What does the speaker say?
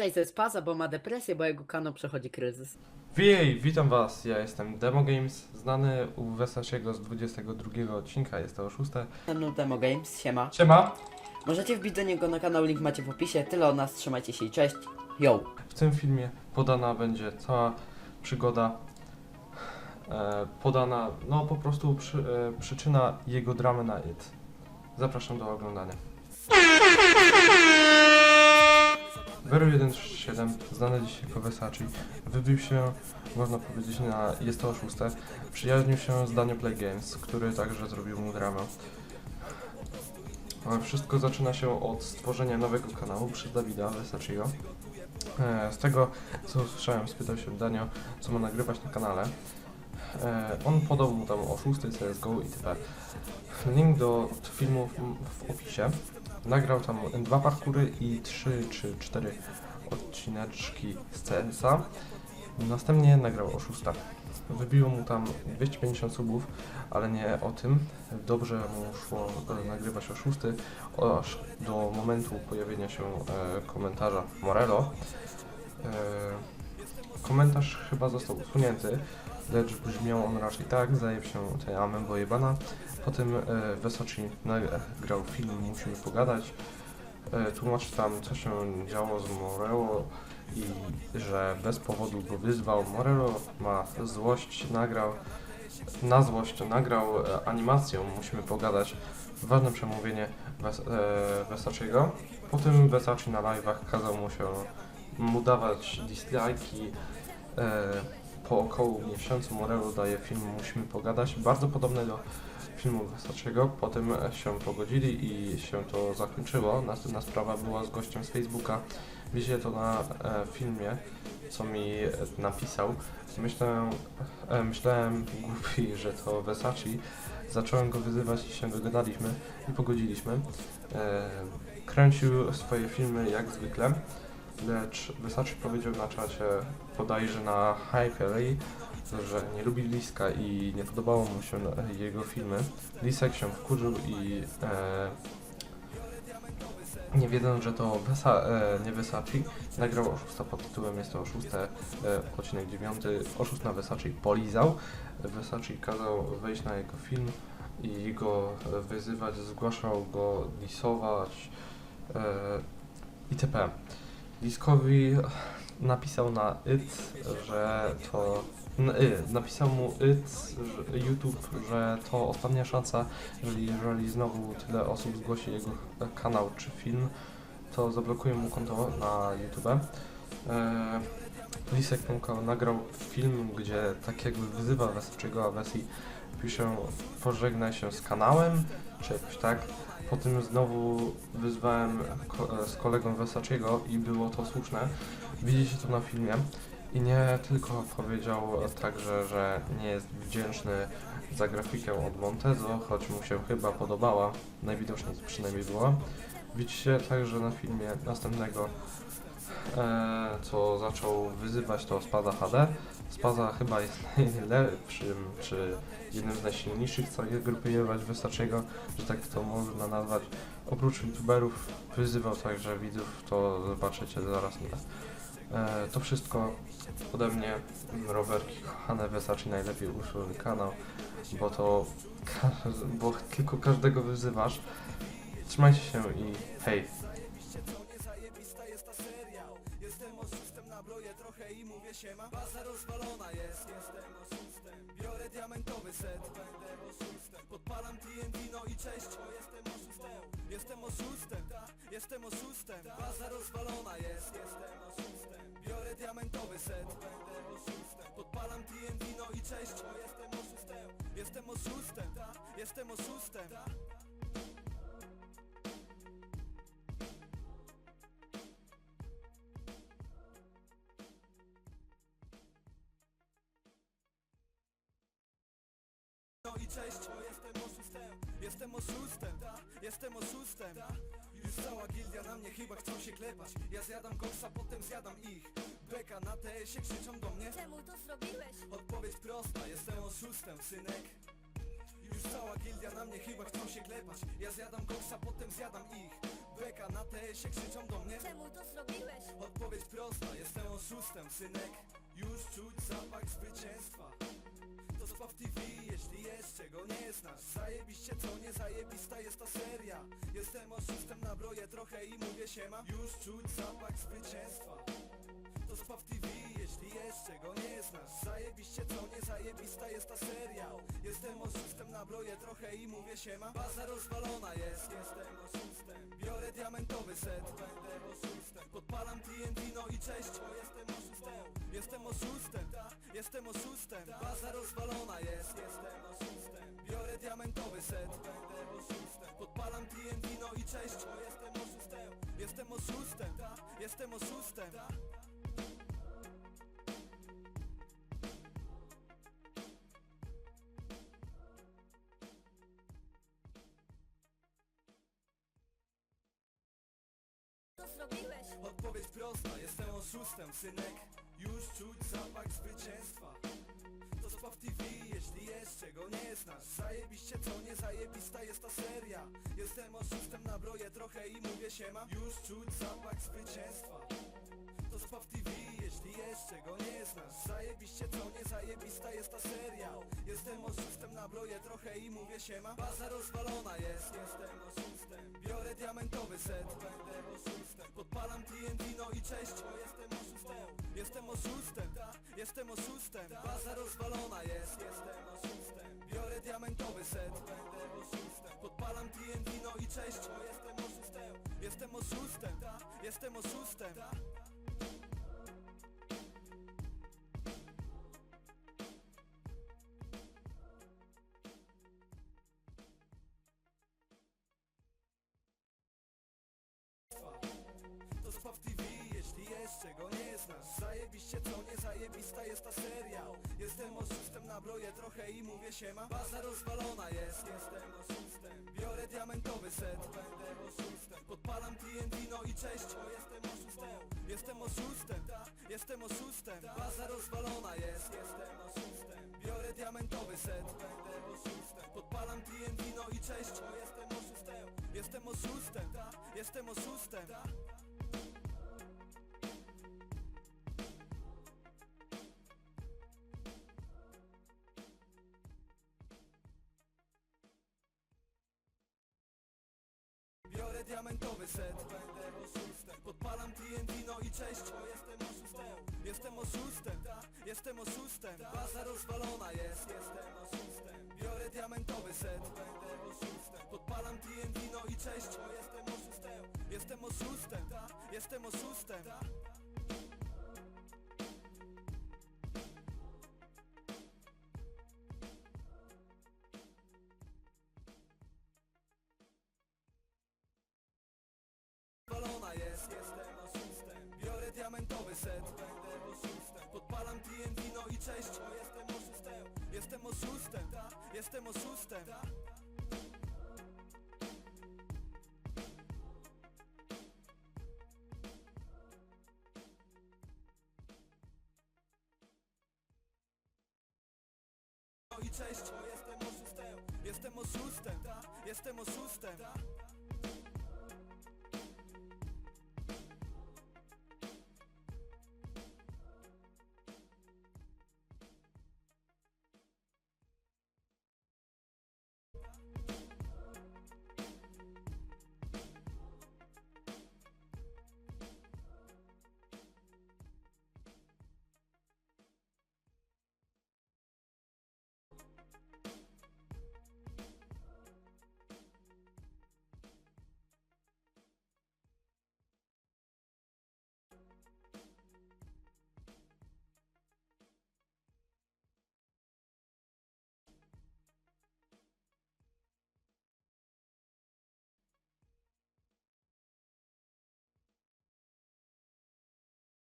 Nagraj ze spaza, bo ma depresję, bo jego kanał przechodzi kryzys. Wiej, witam was, ja jestem Demo Games, znany u Wesaciego z 22 odcinka, jest to szóste. Ten Demo Games, siema. Siema! Możecie wbić do niego na kanał, link macie w opisie. Tyle o nas, trzymajcie się i cześć. Yo! W tym filmie podana będzie cała przygoda, e, podana, no po prostu przy, e, przyczyna jego dramy na IT. Zapraszam do oglądania. Vero 137, znany dzisiaj jako Versace, wybił się, można powiedzieć, na Jest to oszuste. Przyjaźnił się z Daniel Play Games, który także zrobił mu dramę. Wszystko zaczyna się od stworzenia nowego kanału przez Dawida Versace'ego. E, Z tego co usłyszałem, spytał się Danio, co ma nagrywać na kanale. E, On podał mu tam oszusty, CSGO itp. Link do filmu w opisie. Nagrał tam dwa parkury i trzy czy cztery odcineczki z CS-a. Następnie nagrał oszusta. Wybiło mu tam 250 subów, ale nie o tym. Dobrze mu szło e, nagrywać oszusty, aż do momentu pojawienia się e, komentarza Morello. E, komentarz chyba został usunięty, lecz brzmiał on raczej tak, zdaje się tej amem bojebana. Potem e, Versace nagrał film Musimy pogadać. E, tłumaczy tam co się działo z Morello i że bez powodu go wyzwał. Morello ma złość, nagrał na złość nagrał e, animacją Musimy pogadać. Ważne przemówienie Wes, e, Versace'ego. Potem Versace na live'ach kazał mu się mu dawać dislike'i. E, po około miesiącu Morello daje film Musimy pogadać. Bardzo podobny do filmu Versace'ego. Potem się pogodzili i się to zakończyło. Następna sprawa była z gościem z Facebooka. Widzicie to na e, filmie, co mi e, napisał. Myślałem, e, myślałem głupi, że to Versace. Zacząłem go wyzywać i się dogadaliśmy i pogodziliśmy. E, kręcił swoje filmy jak zwykle, lecz Versace powiedział na czacie bodajże na Hypery, że nie lubi Liska i nie podobało mu się jego filmy. Lisek się wkurzył i e, nie wiedząc, że to Vesa, e, nie Versace, nagrał oszusta pod tytułem Jest to oszuste, e, odcinek 9, oszust na Versace polizał. Versace kazał wejść na jego film i go wyzywać, zgłaszał go, lisować e, itp. Liskowi napisał na it, że to n- y, napisał mu it, że, YouTube, że to ostatnia szansa, jeżeli, jeżeli znowu tyle osób zgłosi jego kanał czy film, to zablokuje mu konto na YouTube. E, Lisek nagrał film, gdzie tak jakby wyzywa Wesaczego, a Wesi pisze pożegnaj się z kanałem, czy jakoś tak. Potem znowu wyzwałem ko- z kolegą Wesaczego i było to słuszne. Widzicie to na filmie. I nie tylko powiedział także, że nie jest wdzięczny za grafikę od Montezo, choć mu się chyba podobała, najwidoczniej przynajmniej była. Widzicie także na filmie następnego, co zaczął wyzywać to Spaza HD. Spaza chyba jest najlepszym, czy jednym z najsilniejszych z całej grupy jebać Wystaczego, że tak to można nazwać. Oprócz youtuberów wyzywał także widzów, to zobaczycie zaraz na E, to wszystko ode mnie, Rowerki, kochane Versace, najlepiej usuń kanał, bo to, bo tylko każdego wyzywasz. Trzymajcie się i hej. Jestem oszustem, jestem oszustem Baza rozwalona jest, jestem oszustem. Biorę diamentowy set, będę oszustem. Podpalam TNT, no i cześć Jestem oszustem, jestem oszustem. Jestem oszustem. No i cześć, jestem oszustem. Jestem oszustem, jestem oszustem Już cała gildia na mnie chyba chcą się klepać. Ja zjadam koksa, potem zjadam ich. Beka na TS-ie krzyczą do mnie. Czemu to zrobiłeś? Odpowiedź prosta, jestem oszustem, synek. Już cała gildia na mnie chyba chcą się klepać. Ja zjadam koksa, potem zjadam ich. Beka Na TS-ie krzyczą do mnie. Czemu to zrobiłeś? Odpowiedź prosta, jestem oszustem, synek. Już czuć zapach zwycięstwa Spaw TV, jeśli jeszcze go nie znasz. Zajebiście co nie zajebista jest ta seria. Jestem oszustem, nabroję trochę i mówię siema Już czuć zapach zwycięstwa. To Spaw TV, jeśli jeszcze go nie znasz. Zajebiście co nie zajebista jest ta seria. Jestem oszustem, nabroję trochę i mówię siema Baza rozwalona jest, jestem oszustem. Biorę diamentowy set, będę oszustem. Podpalam TNT, no i cześć, bo jestem oszustem Jestem oszustem, jestem oszustem. Baza rozwalona jest, jestem oszustem. Biorę diamentowy set, będę oszustem. Podpalam TNT, no i cześć, bo jestem oszustem. Jestem oszustem, jestem oszustem? Odpowiedź prosta, jestem oszustem, synek Już czuć zapach zwycięstwa. To Spaw TV, jeśli jeszcze go nie znasz. Zajebiście co nie zajebista jest ta seria. Jestem oszustem, nabroję trochę i mówię siema. Już czuć zapach zwycięstwa. To Spaw TV, jeśli jeszcze go nie znasz. Zajebiście co nie zajebista jest ta seria. Jestem oszustem, nabroję trochę i mówię siema. Baza rozwalona jest, jestem oszustem. Biorę diamentowy set, będę oszustem. Podpalam TNT, oszustem, jestem oszustem. Baza rozwalona jest, jestem oszustem. Biorę diamentowy set, będę oszustem. Podpalam TNT, no i cześć, jestem oszustem. Jestem oszustem, jestem oszustem zajebista jest ta seria Jestem oszustem, nabroję trochę i mówię siema. Baza rozwalona jest, jestem oszustem. Biorę diamentowy set, będę oszustem. Podpalam TNT, no i cześć, bo jestem oszustem. Jestem oszustem, ta, jestem oszustem. Baza rozwalona jest, jestem oszustem. Biorę diamentowy set, będę oszustem. Podpalam TNT, no i cześć, bo jestem oszustem. Jestem oszustem, ta, jestem oszustem set, Podpalam TNT, no i cześć, jestem oszustem. Jestem oszustem, jestem oszustem. Baza rozwalona jest, jestem oszustem. Biorę diamentowy set, Podpalam TNT, no i cześć, jestem oszustem. Jestem oszustem, jestem oszustem diamentowy set, Podpalam TNT, no i cześć, jestem oszustem. Jestem oszustem, jestem oszustem. No i cześć, jestem oszustem. Jestem oszustem, jestem oszustem